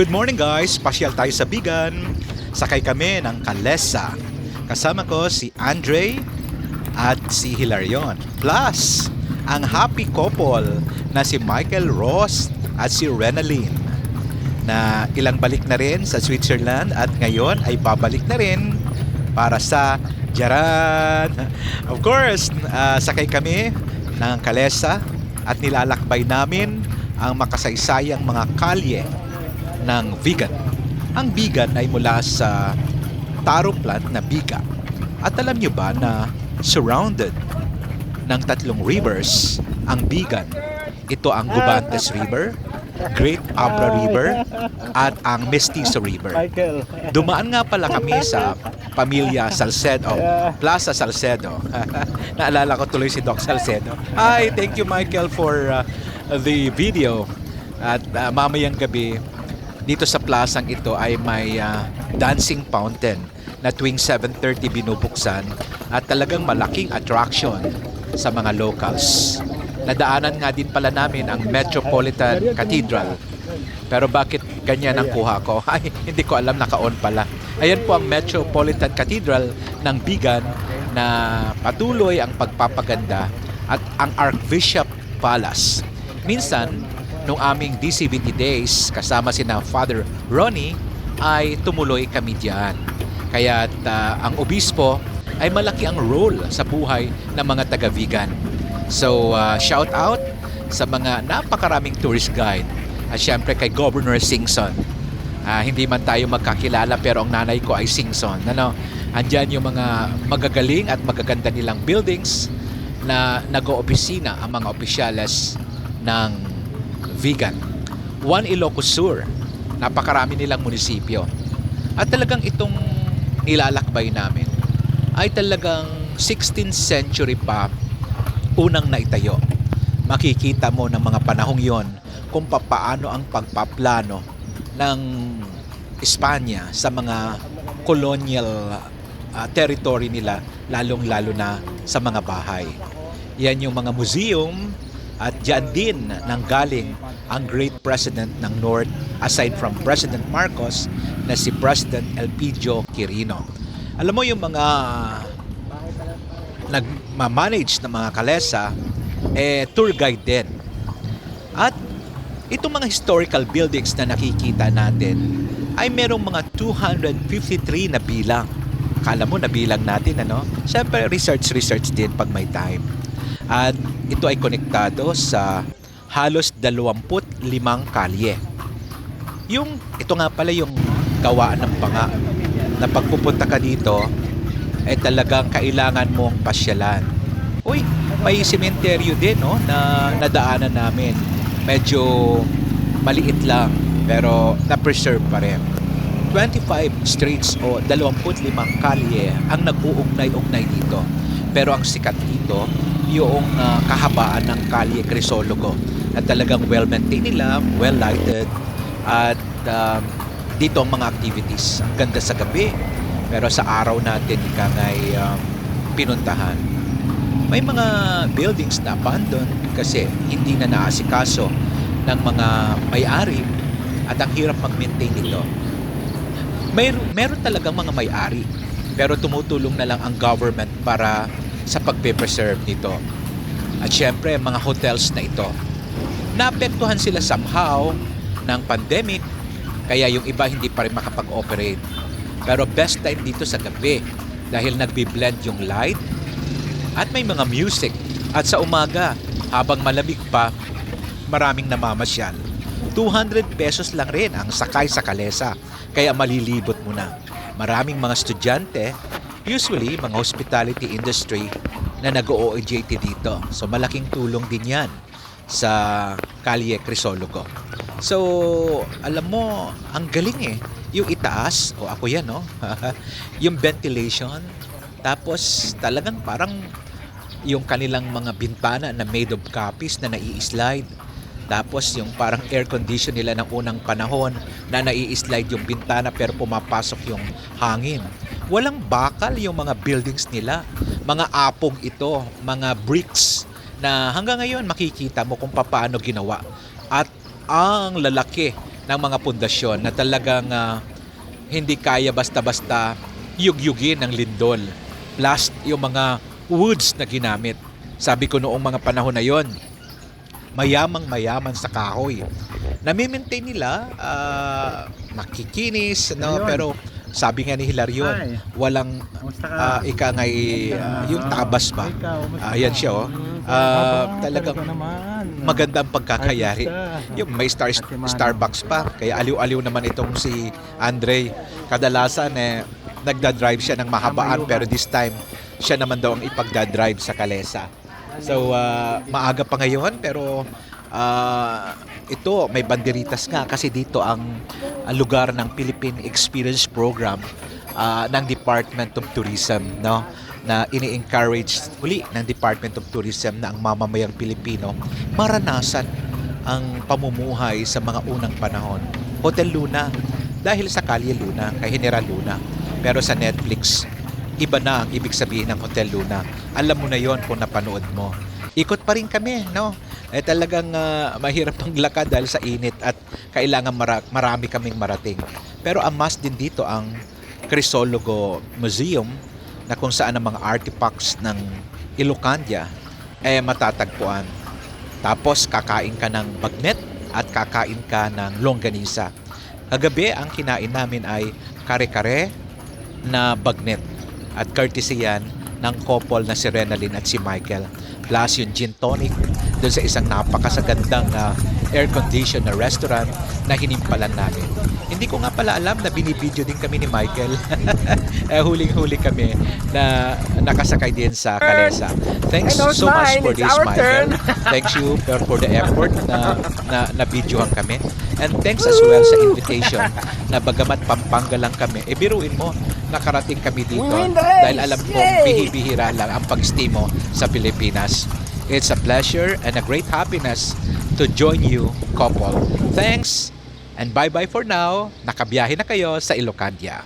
Good morning guys! Pasyal tayo sa Bigan. Sakay kami ng Kalesa. Kasama ko si Andre at si Hilarion. Plus, ang happy couple na si Michael Ross at si Renalyn na ilang balik na rin sa Switzerland at ngayon ay babalik na rin para sa Jaran. Of course, ah, sakay kami ng Kalesa at nilalakbay namin ang makasaysayang mga kalye ng vegan. Ang vegan ay mula sa taro plant na biga. At alam nyo ba na surrounded ng tatlong rivers ang vegan? Ito ang Gubantes River, Great Abra River, at ang Mestizo River. Dumaan nga pala kami sa pamilya Salcedo, Plaza Salcedo. Naalala ko tuloy si Doc Salcedo. Hi, thank you Michael for uh, the video. At uh, mamayang gabi, dito sa plasang ito ay may uh, dancing fountain na tuwing 7.30 binubuksan at talagang malaking attraction sa mga locals. Nadaanan nga din pala namin ang Metropolitan Cathedral pero bakit ganyan ang kuha ko? Ay, hindi ko alam, naka-on pala. Ayan po ang Metropolitan Cathedral ng Bigan na patuloy ang pagpapaganda at ang Archbishop Palace. Minsan, nung aming D70 days, kasama si na Father Ronnie, ay tumuloy kami diyan. Kaya ang obispo ay malaki ang role sa buhay ng mga taga-vegan. So, uh, shout out sa mga napakaraming tourist guide at syempre kay Governor Singson. Ah, hindi man tayo magkakilala pero ang nanay ko ay Singson. Ano? Andyan yung mga magagaling at magaganda nilang buildings na nag-oopisina ang mga opisyales ng vegan. One Ilocos Sur, napakarami nilang munisipyo. At talagang itong nilalakbay namin ay talagang 16th century pa unang naitayo. Makikita mo ng mga panahong yon kung papaano ang pagpaplano ng Espanya sa mga colonial uh, territory nila lalong-lalo na sa mga bahay. Yan yung mga museum at diyan din nang galing ang great president ng North aside from President Marcos na si President Elpidio Quirino. Alam mo yung mga nagma-manage ng mga kalesa eh tour guide din. At itong mga historical buildings na nakikita natin ay merong mga 253 na bilang. Kala mo nabilang natin ano? Siyempre research research din pag may time. At ito ay konektado sa halos 25 kalye. Yung ito nga pala yung gawaan ng panga na pagpupunta ka dito ay talagang kailangan mong pasyalan. Uy, may sementeryo din no na nadaanan namin. Medyo maliit lang pero na-preserve pa rin. 25 streets o 25 kalye ang nag-uugnay-ugnay dito. Pero ang sikat dito, yung ah, kahabaan ng kalye Crisologo na talagang well-maintained nila, well-lighted at um, dito ang mga activities. Ang ganda sa gabi, pero sa araw natin ika ngay um, pinuntahan. May mga buildings na abandoned kasi hindi na naasikaso ng mga may-ari at ang hirap mag-maintain nito. May, meron talagang mga may-ari pero tumutulong na lang ang government para sa pagpe-preserve nito. At syempre, mga hotels na ito. Naapektuhan sila somehow ng pandemic kaya yung iba hindi pa rin makapag-operate. Pero best time dito sa gabi dahil nagbi-blend yung light at may mga music. At sa umaga, habang malamig pa, maraming namamasyal. 200 pesos lang rin ang sakay sa kalesa, kaya malilibot mo na. Maraming mga estudyante, usually mga hospitality industry, na nag-OJT dito. So malaking tulong din yan sa Kalye Crisologo. So, alam mo, ang galing eh. Yung itaas, o ako yan, no? yung ventilation, tapos talagang parang yung kanilang mga bintana na made of copies na nai-slide. Tapos yung parang air condition nila ng unang panahon na nai-slide yung bintana pero pumapasok yung hangin. Walang bakal yung mga buildings nila. Mga apog ito, mga bricks na hanggang ngayon makikita mo kung paano ginawa. At ang lalaki ng mga pundasyon na talagang ah, hindi kaya basta-basta yugyugin ng lindol. Plus, yung mga woods na ginamit. Sabi ko noong mga panahon na yon, mayamang mayaman sa kahoy. Nami-maintain nila, ah, nakikinis, no? Ayun. pero sabi nga ni Hilarion, walang ah, ika ngay, ah, yung tabas ba? Kamusta Ah, ka? siya, oh. Talaga talagang. Magandang pagkakayari. Yung may star. Starbucks pa. Kaya aliw-aliw naman itong si Andre. Kadalasan eh, nagda-drive siya ng mahabaan pero this time siya naman daw ang ipagda-drive sa Kalesa. So ah, maaga pa ngayon pero ah, ito may banderitas nga kasi dito ang, lugar ng Philippine Experience Program ah, ng Department of Tourism no na ini-encourage uli ng Department of Tourism na ang mamamayang Pilipino maranasan ang pamumuhay sa mga unang panahon. Hotel Luna dahil sa Kalye Luna kay General Luna. Pero sa Netflix, iba na ang ibig sabihin ng Hotel Luna. Alam mo na yon kung napanood mo. Ikot pa rin kami, no? Eh talagang ah, mahirap ang lakad dahil sa init at kailangan mara- marami kaming marating. Pero ang must din dito ang Crisologo Museum na kung saan ang mga artifacts ng Ilocandia eh matatagpuan. Tapos kakain ka ng bagnet at kakain ka ng longganisa. Kagabi ang kinain namin ay kare-kare na bagnet at courtesy yan ng couple na si Renalyn at si Michael. Plus yung gin tonic doon sa isang napakasagandang na air-conditioned na restaurant na hinimpalan namin. Hindi ko nga pala alam na binibideo din kami ni Michael. eh, huling-huli kami na nakasakay din sa Kalesa. Thanks so much for It's this, Michael. turn. Thanks you for, for the effort na, na, na videohan kami. And thanks as well sa invitation na bagamat Pampanga lang kami, e biruin mo, nakarating kami dito dahil alam ko Yay! bihibihira lang ang pag-stay mo sa Pilipinas. It's a pleasure and a great happiness to join you, couple. Thanks and bye-bye for now. Nakabiyahe na kayo sa Ilocandia.